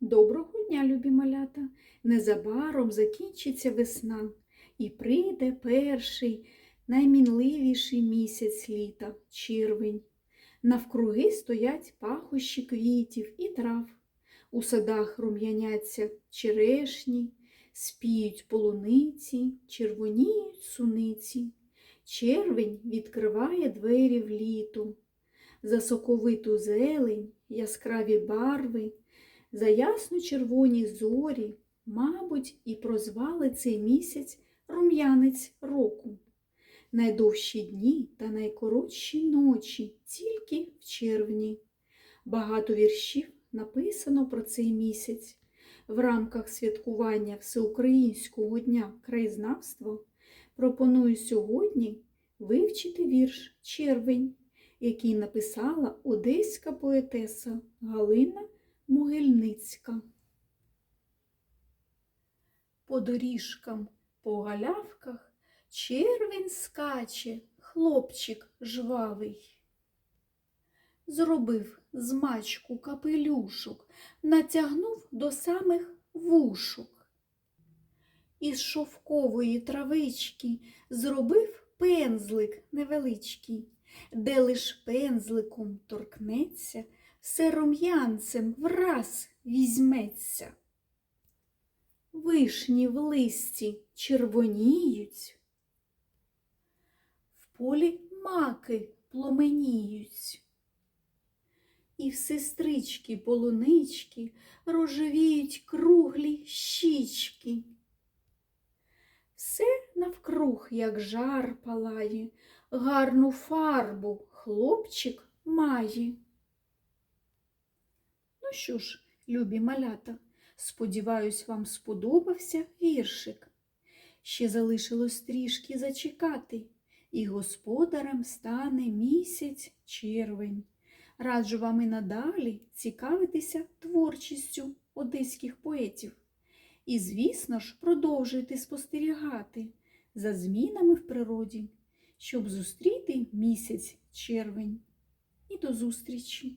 Доброго дня, любі малята! Незабаром закінчиться весна і прийде перший наймінливіший місяць літа червень. Навкруги стоять пахощі квітів і трав. У садах рум'яняться черешні, спіють полуниці, червоніють суниці. Червень відкриває двері в літо. За соковиту зелень, яскраві барви, за ясно-червоні зорі, мабуть, і прозвали цей місяць рум'янець року. Найдовші дні та найкоротші ночі тільки в червні. Багато віршів написано про цей місяць. В рамках святкування Всеукраїнського дня краєзнавства пропоную сьогодні вивчити вірш Червень, який написала одеська поетеса Галина Могильницька. По доріжкам, по галявках червень скаче, хлопчик жвавий. Зробив з мачку капелюшок, натягнув до самих вушок. Із шовкової травички зробив пензлик невеличкий, де лиш пензликом торкнеться, все рум'янцем враз візьметься. Вишні в листі червоніють, в полі маки пломеніють. І в сестрички полунички рожевіють круглі щічки. Все навкруг, як жар палає, гарну фарбу хлопчик має. Що ж, любі малята, сподіваюсь, вам сподобався віршик. Ще залишилось трішки зачекати, і господарем стане місяць червень. Раджу вам і надалі цікавитися творчістю одеських поетів. І, звісно ж, продовжуйте спостерігати за змінами в природі, щоб зустріти місяць червень. І до зустрічі!